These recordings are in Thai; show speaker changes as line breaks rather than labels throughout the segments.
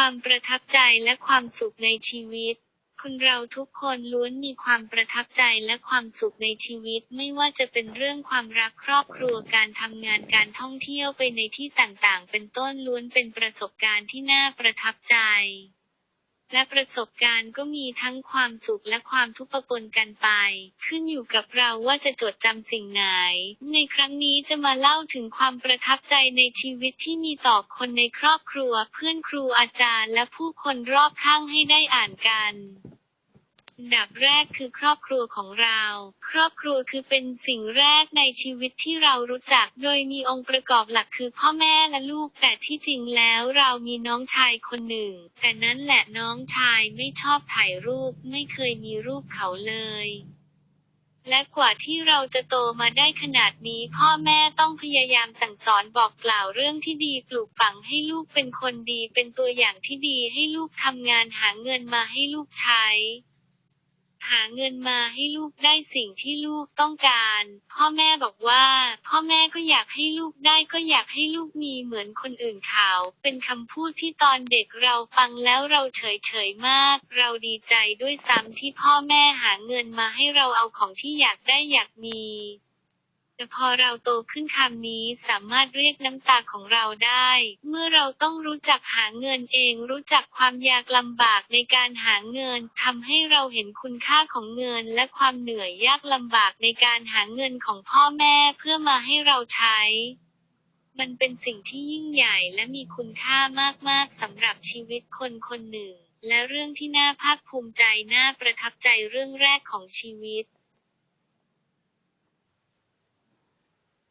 ความประทับใจและความสุขในชีวิต คนเราทุกคนล้วนมีความประทับใจและความสุขในชีวิต ไม่ว่าจะเป็นเรื่องความรักครอบครัวการทำงานการท่องเที่ยวไปในที่ต่างๆ เป็นต้นล้วนเป็นประสบการณ์ที่น่าประทับใจ และประสบการณ์ก็มีทั้งความสุขและความทุกข์ปนกันไป ขึ้นอยู่กับเราว่าจะจดจำสิ่งไหน ในครั้งนี้จะมาเล่าถึงความประทับใจในชีวิตที่มีต่อคนในครอบครัว เพื่อนครูอาจารย์และผู้คนรอบข้างให้ได้อ่านกันอัน ดับแรกคือครอบครัวของเรา ครอบครัวคือเป็นสิ่งแรกในชีวิตที่เรารู้จัก โดยมีองค์ประกอบหลักคือพ่อแม่และลูก แต่ที่จริงแล้วเรามีน้องชายคนหนึ่ง แต่นั้นแหละน้องชายไม่ชอบถ่ายรูป ไม่เคยมีรูปเขาเลยและกว่าที่เราจะโตมาได้ขนาดนี้ พ่อแม่ต้องพยายามสั่งสอนบอกกล่าวเรื่องที่ดีปลูกฝังให้ลูกเป็นคนดีเป็นตัวอย่างที่ดีให้ลูกทำงานหาเงินมาให้ลูกใช้ หาเงินมาให้ลูกได้สิ่งที่ลูกต้องการ พ่อแม่บอกว่า พ่อแม่ก็อยากให้ลูกได้ก็อยากให้ลูกมีเหมือนคนอื่นเขา เป็นคำพูดที่ตอนเด็กเราฟังแล้วเราเฉยเฉยๆมาก เราดีใจด้วยซ้ำที่พ่อแม่หาเงินมาให้เราเอาของที่อยากได้อยากมี แต่พอเราโตขึ้นคำนี้สามารถเรียกน้ำตาของเราได้ เมื่อเราต้องรู้จักหาเงินเอง รู้จักความยากลำบากในการหาเงินทำให้เราเห็นคุณค่าของเงิน และความเหนื่อยยากลำบากในการหาเงินของพ่อแม่เพื่อมาให้เราใช้ มันเป็นสิ่งที่ยิ่งใหญ่และมีคุณค่ามากๆสำหรับชีวิตคนคนหนึ่ง และเรื่องที่น่าภาคภูมิใจน่าประทับใจเรื่องแรกของชีวิต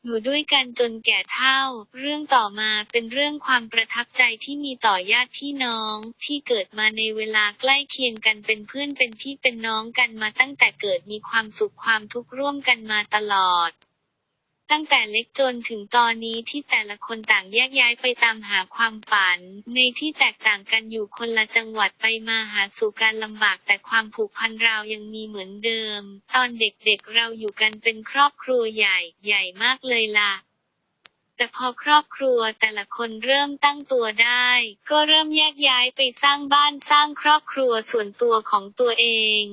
อยู่ด้วยกันจนแก่เฒ่า เรื่องต่อมาเป็นเรื่องความประทับใจที่มีต่อญาติพี่น้อง ที่เกิดมาในเวลาใกล้เคียงกันเป็นเพื่อนเป็นพี่เป็นน้องกันมาตั้งแต่เกิดมีความสุขความทุกข์ร่วมกันมาตลอด ตั้งแต่เล็กจนถึงตอนนี้ที่แต่ละคนต่างแยกย้ายไปตามหาความฝัน ในที่แตกต่างกันอยู่คนละจังหวัดไปมาหาสู่การลำบากแต่ความผูกพันเรายังมีเหมือนเดิม ตอนเด็กๆเราอยู่กันเป็นครอบครัวใหญ่ ใหญ่มากเลยล่ะแต่พอครอบครัวแต่ละคนเริ่มตั้งตัวได้ ก็เริ่มแยกย้ายไปสร้างบ้านสร้างครอบครัวส่วนตัวของตัวเอง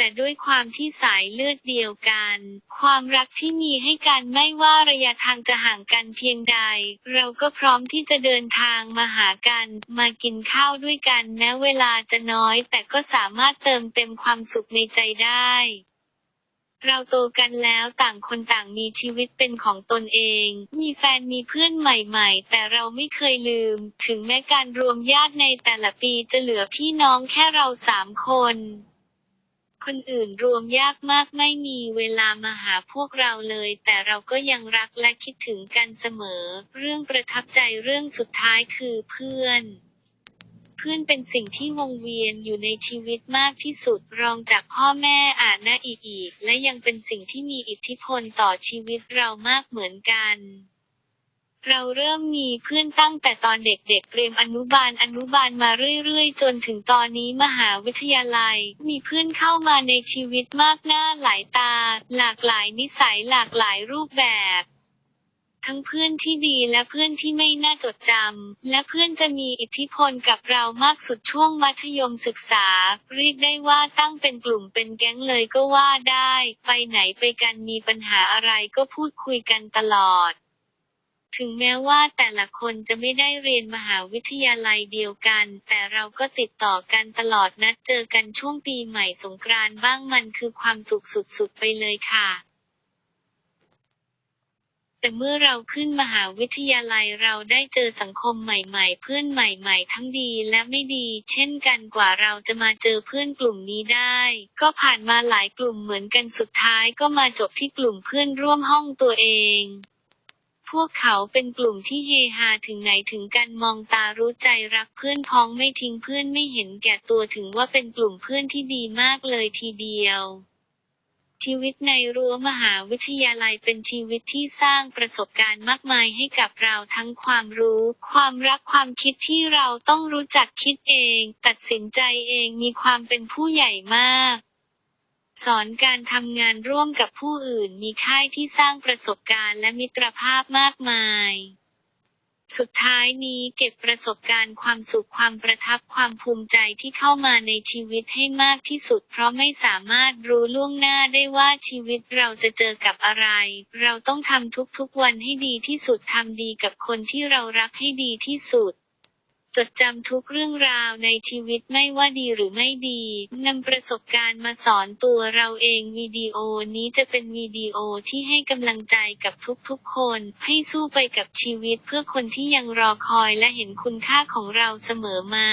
แต่ด้วยความที่สายเลือดเดียวกัน ความรักที่มีให้กันไม่ว่าระยะทางจะห่างกันเพียงใด เราก็พร้อมที่จะเดินทางมาหากัน มากินข้าวด้วยกันแม้เวลาจะน้อย แต่ก็สามารถเติมเต็มความสุขในใจได้เราโตกันแล้วต่างคนต่างมีชีวิตเป็นของตนเอง มีแฟนมีเพื่อนใหม่ๆ แต่เราไม่เคยลืม ถึงแม้การรวมญาติในแต่ละปีจะเหลือพี่น้องแค่เราสามคน คนอื่นรวมยากมากไม่มีเวลามาหาพวกเราเลย แต่เราก็ยังรักและคิดถึงกันเสมอ เรื่องประทับใจเรื่องสุดท้ายคือเพื่อนเพื่อนเป็นสิ่งที่วงเวียนอยู่ในชีวิตมากที่สุดรองจากพ่อแม่อาจนะอีกอีก และยังเป็นสิ่งที่มีอิทธิพลต่อชีวิตเรามากเหมือนกัน เราเริ่มมีเพื่อนตั้งแต่ตอนเด็กๆเตรียมอนุบาลอนุบาลมาเรื่อยๆ จนถึงตอนนี้มหาวิทยาลัย มีเพื่อนเข้ามาในชีวิตมากหน้าหลายตา หลากหลายนิสัยหลากหลายรูปแบบ ทั้งเพื่อนที่ดีและเพื่อนที่ไม่น่าจดจำและเพื่อนจะมีอิทธิพลกับเรามากสุดช่วงมัธยมศึกษา เรียกได้ว่าตั้งเป็นกลุ่มเป็นแก๊งเลยก็ว่าได้ ไปไหนไปกันมีปัญหาอะไรก็พูดคุยกันตลอด ถึงแม้ว่าแต่ละคนจะไม่ได้เรียนมหาวิทยาลัยเดียวกัน แต่เราก็ติดต่อกันตลอดนัดเจอกันช่วงปีใหม่สงกรานต์บ้างมันคือความสุขสุดๆไปเลยค่ะ แต่เมื่อเราขึ้นมหาวิทยาลัยเราได้เจอสังคมใหม่ๆ เพื่อนใหม่ๆ ทั้งดีและไม่ดี เช่นกันกว่าเราจะมาเจอเพื่อนกลุ่มนี้ได้ ก็ผ่านมาหลายกลุ่มเหมือนกันสุดท้ายก็มาจบที่กลุ่มเพื่อนร่วมห้องตัวเอง พวกเขาเป็นกลุ่มที่เฮฮาถึงไหนถึงกันมองตารู้ใจรักเพื่อนพ้องไม่ทิ้งเพื่อนไม่เห็นแก่ตัวถึงว่าเป็นกลุ่มเพื่อนที่ดีมากเลยทีเดียว ชีวิตในรั้วมหาวิทยาลัยเป็นชีวิตที่สร้างประสบการณ์มากมายให้กับเราทั้งความรู้ ความรักความคิดที่เราต้องรู้จักคิดเอง ตัดสินใจเองมีความเป็นผู้ใหญ่มาก สอนการทำงานร่วมกับผู้อื่นมีค่ายที่สร้างประสบการณ์และมิตรภาพมากมาย สุดท้ายนี้เก็บประสบการณ์ความสุขความประทับความภูมิใจที่เข้ามาในชีวิตให้มากที่สุด เพราะไม่สามารถรู้ล่วงหน้าได้ว่าชีวิตเราจะเจอกับอะไร เราต้องทำทุกๆวันให้ดีที่สุดทำดีกับคนที่เรารักให้ดีที่สุด จดจำทุกเรื่องราวในชีวิตไม่ว่าดีหรือไม่ดีนำประสบการณ์มาสอนตัวเราเองวิดีโอนี้จะเป็นวิดีโอที่ให้กำลังใจกับทุกๆคน ให้สู้ไปกับชีวิตเพื่อคนที่ยังรอคอยและเห็นคุณค่าของเราเสมอมา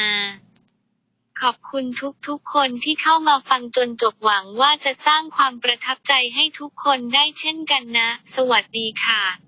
ขอบคุณทุกๆ คนที่เข้ามาฟังจนจบหวังว่าจะสร้างความประทับใจให้ทุกคนได้เช่นกันนะ สวัสดีค่ะ